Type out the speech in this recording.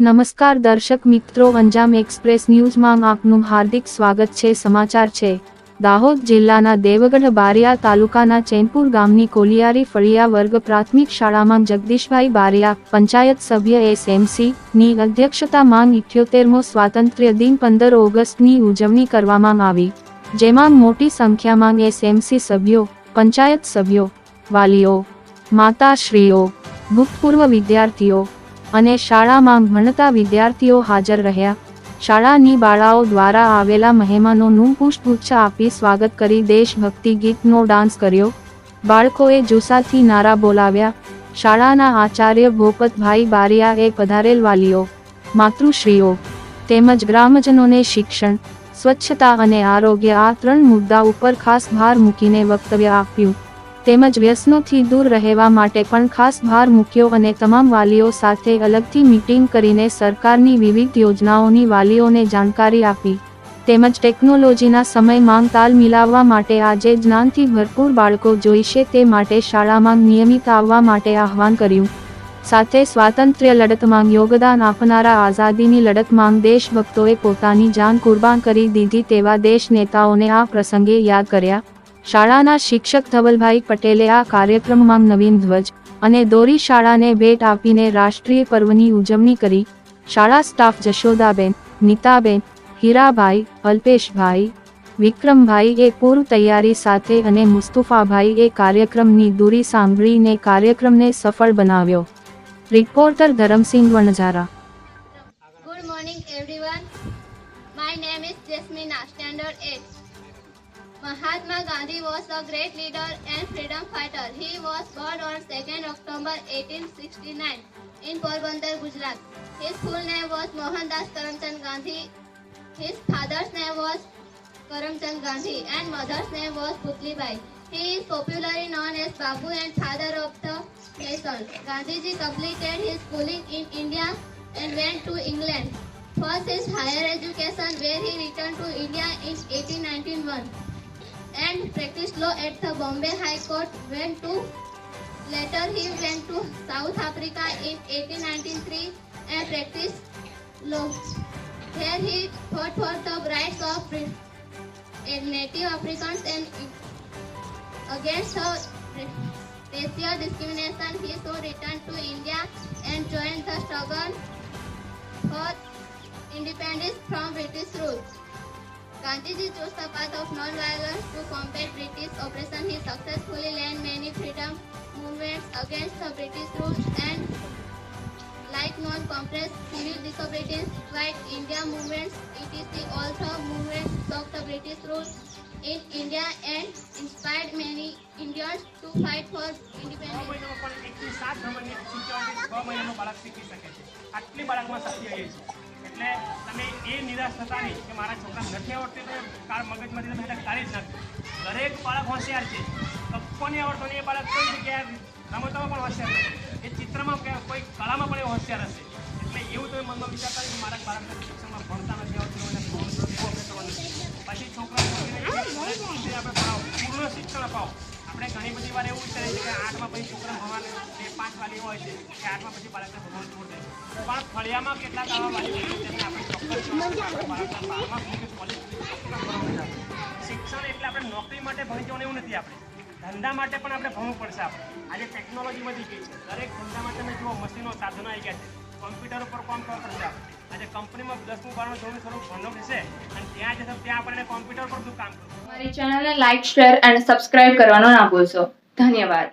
નમસ્કાર દર્શક મિત્રો, અંજામ એક્સપ્રેસ ન્યૂઝમાં આપનું હાર્દિક સ્વાગત છે. સમાચાર છે. દાહોદ જિલ્લાના દેવગઢ બારિયા તાલુકાના ચેનપુર ગામની કોલિયારી ફળિયા વર્ગ પ્રાથમિક શાળામાં જગદીશભાઈ બારિયા, પંચાયત સભ્ય એસએમસી, ની અધ્યક્ષતામાં ઇઠ્યોતેરમો સ્વાતંત્ર્ય દિન પંદર ઓગસ્ટની ઉજવણી કરવામાં આવી, જેમાં મોટી સંખ્યામાં એસએમસી સભ્યો, પંચાયત સભ્યો, વાલીઓ, માતાશ્રીઓ, ભૂતપૂર્વ વિદ્યાર્થીઓ અને શાળામાં ભણતા વિદ્યાર્થીઓ હાજર રહ્યા. શાળાની બાળાઓ દ્વારા આવેલા મહેમાનોનું પુષ્પગુચ્છ આપી સ્વાગત કરી દેશભક્તિ ગીતનો ડાન્સ કર્યો. બાળકોએ જુસાથી નારા બોલાવ્યા. શાળાના આચાર્ય ભોપતભાઈ બારિયાએ પધારેલ વાલીઓ, માતૃશ્રીઓ, તેમજ ગ્રામજનોને શિક્ષણ, સ્વચ્છતા અને આરોગ્ય આ ત્રણ મુદ્દા ઉપર ખાસ ભાર મૂકીને વક્તવ્ય આપ્યું. તેમજ વ્યસનોથી દૂર રહેવા માટે પણ ખાસ ભાર મૂક્યો અને તમામ વાલીઓ સાથે અલગથી મીટિંગ કરીને સરકારની વિવિધ યોજનાઓની વાલીઓને જાણકારી આપી. તેમજ ટેકનોલોજીના સમયમાં તાલ મિલાવવા માટે આજે જ્ઞાનથી ભરપૂર બાળકો જોઈશે તે માટે શાળામાં નિયમિત આવવા માટે આહવાન કર્યું. સાથે સ્વાતંત્ર્ય લડતમાં યોગદાન આપનારા આઝાદીની લડતમાં દેશભક્તોએ પોતાની જાન કુરબાન કરી દીધી તેવા દેશ નેતાઓને આ પ્રસંગે યાદ કર્યા. શાળાના શિક્ષક ધવલભાઈ પટેલે આ કાર્યક્રમમાં નવીન ધ્વજ અને દોરી શાળાને ભેટ આપીને રાષ્ટ્રીય પર્વની ઉજવણી કરી શાળા સ્ટાફ જશોદાબેન નીતાબેન હીરાભાઈ અલ્પેશભાઈ વિક્રમભાઈ એ પૂર્વ તૈયારી સાથે અને મુસ્તુફાભાઈ એ કાર્યક્રમની દૂરી સાંભળીને કાર્યક્રમને સફળ બનાવ્યો reporter Dharamsinh Vanzara Good morning, everyone. My name is Jasmina, standard 8. Mahatma Gandhi was a great leader and freedom fighter. He was born on 2nd October 1869 in Porbandar, Gujarat. His full name was Mohandas Karamchand Gandhi. His father's name was Karamchand Gandhi and mother's name was Putlibai. He is popularly known as Babu and father of the nation. Gandhiji completed his schooling in India and went to England. First his higher education where he returned to India in 1891 and practiced law at the Bombay High Court. Went to later he went to South Africa in 1893 and practiced law. Here he fought for the rights of Native Africans and against racial discrimination. He soon returned to India and joined the struggle for independence from British rule. Gandhiji chose the path of non-violence to combat British oppression. He successfully led many freedom movements against the British rule and like non-compressed civil disobedience, white India movements, etc. Also movements stopped the British rule in India and inspired many Indians to fight for છ independence. મહિનામાં પણ એકથી સાત નંબરની સિત્યોતેર છ મહિનાનું બાળક શીખી શકે છે આટલી બાળકમાં શક્તિ આવી છે એટલે તમે એ નિરાશ થતા નહીં કે મારા છોકરા નથી આવડતી તો કાર મગજમાંથી તમે કાઢી જ નાખો. દરેક બાળક હોશિયાર છે. કપ્પો આવડતો નહીં એ બાળક કોઈ જગ્યાએ રમતોમાં પણ હોશિયાર નથી. એ ચિત્રમાં કોઈ કળામાં પણ એ હોશિયાર હશે. એટલે એવું તમે મનમાં વિચાર કરે કે મારા બાળકને શિક્ષણમાં ભણતા નથી આવતું. પછી છોકરા છોકરીને આપણે પૂર્ણ શિક્ષણ અપાવો. આપણે ઘણી બધી વાર એવું વિચારીએ છીએ કે આઠમાં પછી છોકરા બે પાંચ વાલી હોય છે, ચારમાં પછી પણ ફળિયામાં કેટલા છે. શિક્ષણ એટલે આપણે નોકરી માટે ભણી જવાનું એવું નથી આપણે. ધંધા માટે પણ આપણે ભણવું પડશે આપણે. આજે ટેકનોલોજી વધી ગઈ છે. દરેક ધંધામાં તમે જુઓ, મશીનો સાધનો આવી ગયા છે. કોમ્પ્યુટર ઉપર કામ કરવા પડશે આજે કંપનીમાં દસમું બારમું થોડું થોડું ભણવું પડશે. અને ત્યાં જશે ત્યાં આપણે કોમ્પ્યુટર પર બધું કામ કરવું મારી ચેનલને લાઈક શેર અને સબસ્ક્રાઇબ કરવાનું ના ભૂલશો. ધન્યવાદ.